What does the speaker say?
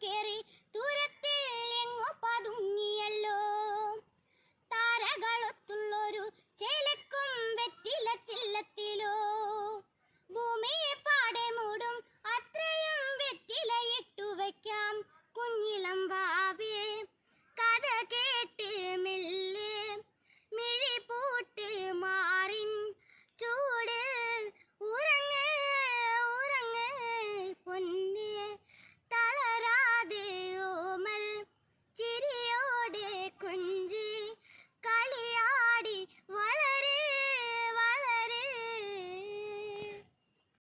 കയറി ദൂരത്തിൽ എങ്ങോ പതുങ്ങിയല്ലോ. താരകളൊത്തുള്ളൊരു ചേലക്കും വെറ്റില ചില്ലത്തിലോ. ഭൂമിയെ പാടെ മൂടും അത്രയും വെറ്റി